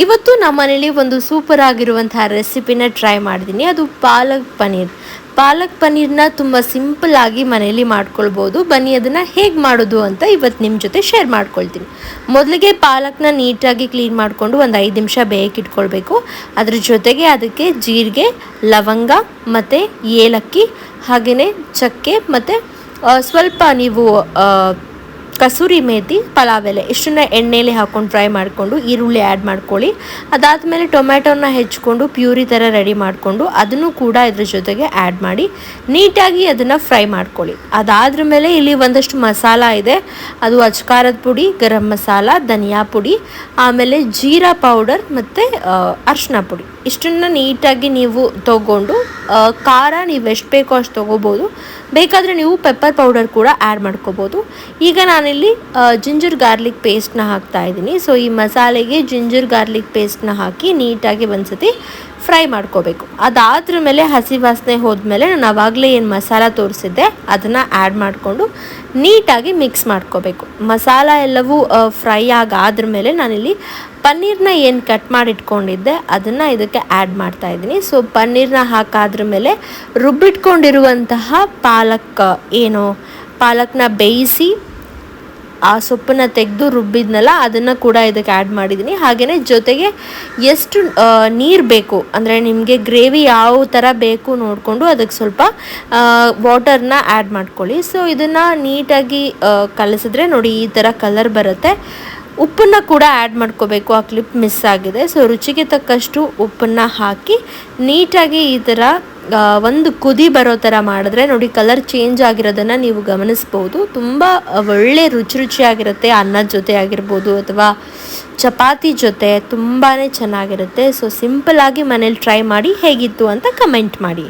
ಇವತ್ತು ನಮ್ಮ ಮನೇಲಿ ಒಂದು ಸೂಪರ್ ಆಗಿರುವಂತಹ ರೆಸಿಪಿನ ಟ್ರೈ ಮಾಡಿದ್ದೀನಿ ಅದು ಪಾಲಕ್ ಪನ್ನೀರ್. ಪಾಲಕ್ ಪನ್ನೀರ್ನ ತುಂಬ ಸಿಂಪಲ್ ಆಗಿ ಮನೆಯಲ್ಲಿ ಮಾಡ್ಕೊಳ್ಬೋದು. ಬನ್ನಿ, ಅದನ್ನು ಹೇಗೆ ಮಾಡೋದು ಅಂತ ಇವತ್ತು ನಿಮ್ಮ ಜೊತೆ ಶೇರ್ ಮಾಡ್ಕೊಳ್ತೀನಿ. ಮೊದಲಿಗೆ ಪಾಲಕ್ನ ನೀಟಾಗಿ ಕ್ಲೀನ್ ಮಾಡಿಕೊಂಡು ಒಂದು ಐದು ನಿಮಿಷ ಬೇಯಕ್ಕೆ ಅದ್ರ ಜೊತೆಗೆ ಅದಕ್ಕೆ ಜೀರಿಗೆ, ಲವಂಗ ಮತ್ತು ಏಲಕ್ಕಿ ಹಾಗೆಯೇ ಚಕ್ಕೆ ಮತ್ತು ಸ್ವಲ್ಪ ನೀವು ಕಸೂರಿ ಮೇಥಿ ಪಲಾವ್ ಎಲೆ ಇಷ್ಟನ್ನ ಎಣ್ಣೆಯಲ್ಲಿ ಹಾಕೊಂಡು ಫ್ರೈ ಮಾಡಿಕೊಂಡು ಈರುಳ್ಳಿ ಆ್ಯಡ್ ಮಾಡ್ಕೊಳ್ಳಿ. ಅದಾದಮೇಲೆ ಟೊಮ್ಯಾಟೋನ ಹೆಚ್ಕೊಂಡು ಪ್ಯೂರಿ ಥರ ರೆಡಿ ಮಾಡಿಕೊಂಡು ಅದನ್ನು ಕೂಡ ಇದ್ರ ಜೊತೆಗೆ ಆ್ಯಡ್ ಮಾಡಿ ನೀಟಾಗಿ ಅದನ್ನು ಫ್ರೈ ಮಾಡ್ಕೊಳ್ಳಿ. ಅದಾದ್ರ ಮೇಲೆ ಇಲ್ಲಿ ಒಂದಷ್ಟು ಮಸಾಲ ಇದೆ. ಅದು ಅಚ್ಕಾರದ ಪುಡಿ, ಗರಂ ಮಸಾಲ, ಧನಿಯಾ ಪುಡಿ, ಆಮೇಲೆ ಜೀರಾ ಪೌಡರ್ ಮತ್ತು ಅರ್ಶಿನ ಪುಡಿ. ಇಷ್ಟನ್ನು ನೀಟಾಗಿ ನೀವು ತಗೊಂಡು ಖಾರ ನೀವು ಎಷ್ಟು ಬೇಕೋ ಅಷ್ಟು ತೊಗೋಬೋದು. ಬೇಕಾದರೆ ನೀವು ಪೆಪ್ಪರ್ ಪೌಡರ್ ಕೂಡ ಆ್ಯಡ್ ಮಾಡ್ಕೋಬೋದು. ಈಗ ನಾನಿಲ್ಲಿ ಜಿಂಜರ್ ಗಾರ್ಲಿಕ್ ಪೇಸ್ಟ್ನ ಹಾಕ್ತಾ ಇದ್ದೀನಿ. ಸೊ ಈ ಮಸಾಲೆಗೆ ಜಿಂಜರ್ ಗಾರ್ಲಿಕ್ ಪೇಸ್ಟ್ನ ಹಾಕಿ ನೀಟಾಗಿ ಒಂದ್ಸತಿ ಫ್ರೈ ಮಾಡ್ಕೋಬೇಕು. ಅದಾದ್ರ ಮೇಲೆ ಹಸಿ ವಾಸನೆ ಹೋದ್ಮೇಲೆ ನಾನು ಆವಾಗಲೇ ಏನು ಮಸಾಲ ತೋರಿಸಿದ್ದೆ, ಅದನ್ನು ಆ್ಯಡ್ ಮಾಡಿಕೊಂಡು ನೀಟಾಗಿ ಮಿಕ್ಸ್ ಮಾಡ್ಕೋಬೇಕು. ಮಸಾಲ ಎಲ್ಲವೂ ಫ್ರೈ ಆಗಾದ್ರ ಮೇಲೆ ನಾನಿಲ್ಲಿ ಪನ್ನೀರ್ನ ಏನು ಕಟ್ ಮಾಡಿ ಇಟ್ಕೊಂಡಿದ್ದೆ ಅದನ್ನು ಇದಕ್ಕೆ ಆ್ಯಡ್ ಮಾಡ್ತಾ ಇದ್ದೀನಿ. ಸೊ ಪನ್ನೀರ್ನ ಹಾಕಾದ್ರ ಮೇಲೆ ರುಬ್ಬಿಟ್ಕೊಂಡಿರುವಂತಹ ಪಾಲಕ್, ಏನು ಪಾಲಕ್ನ ಬೇಯಿಸಿ ಆ ಸೊಪ್ಪನ್ನ ತೆಗೆದು ರುಬ್ಬಿದ್ನಲ್ಲ, ಅದನ್ನು ಕೂಡ ಇದಕ್ಕೆ ಆ್ಯಡ್ ಮಾಡಿದ್ದೀನಿ ಹಾಗೆಯೇ ಜೊತೆಗೆ ಎಷ್ಟು ನೀರು ಬೇಕು, ಅಂದರೆ ನಿಮಗೆ ಗ್ರೇವಿ ಯಾವ ಥರ ಬೇಕು ನೋಡಿಕೊಂಡು ಅದಕ್ಕೆ ಸ್ವಲ್ಪ ವಾಟರ್ನ ಆ್ಯಡ್ ಮಾಡ್ಕೊಳ್ಳಿ. ಸೊ ಇದನ್ನು ನೀಟಾಗಿ ಕಲಸಿದ್ರೆ ನೋಡಿ ಈ ಥರ ಕಲರ್ ಬರುತ್ತೆ. ಉಪ್ಪನ್ನು ಕೂಡ ಆ್ಯಡ್ ಮಾಡ್ಕೋಬೇಕು, ಆ ಕ್ಲಿಪ್ ಮಿಸ್ ಆಗಿದೆ. ಸೊ ರುಚಿಗೆ ತಕ್ಕಷ್ಟು ಉಪ್ಪನ್ನು ಹಾಕಿ ನೀಟಾಗಿ ಈ ಥರ ಒಂದು ಕುದಿ ಬರೋ ಥರ ಮಾಡಿದ್ರೆ ನೋಡಿ ಕಲರ್ ಚೇಂಜ್ ಆಗಿರೋದನ್ನು ನೀವು ಗಮನಿಸ್ಬೋದು. ತುಂಬ ಒಳ್ಳೆ ರುಚಿ ರುಚಿಯಾಗಿರುತ್ತೆ ಅನ್ನದ ಜೊತೆ ಆಗಿರ್ಬೋದು ಅಥವಾ ಚಪಾತಿ ಜೊತೆ ತುಂಬಾ ಚೆನ್ನಾಗಿರುತ್ತೆ. ಸೊ ಆಗಿ ಮನೇಲಿ ಟ್ರೈ ಮಾಡಿ ಹೇಗಿತ್ತು ಅಂತ ಕಮೆಂಟ್ ಮಾಡಿ.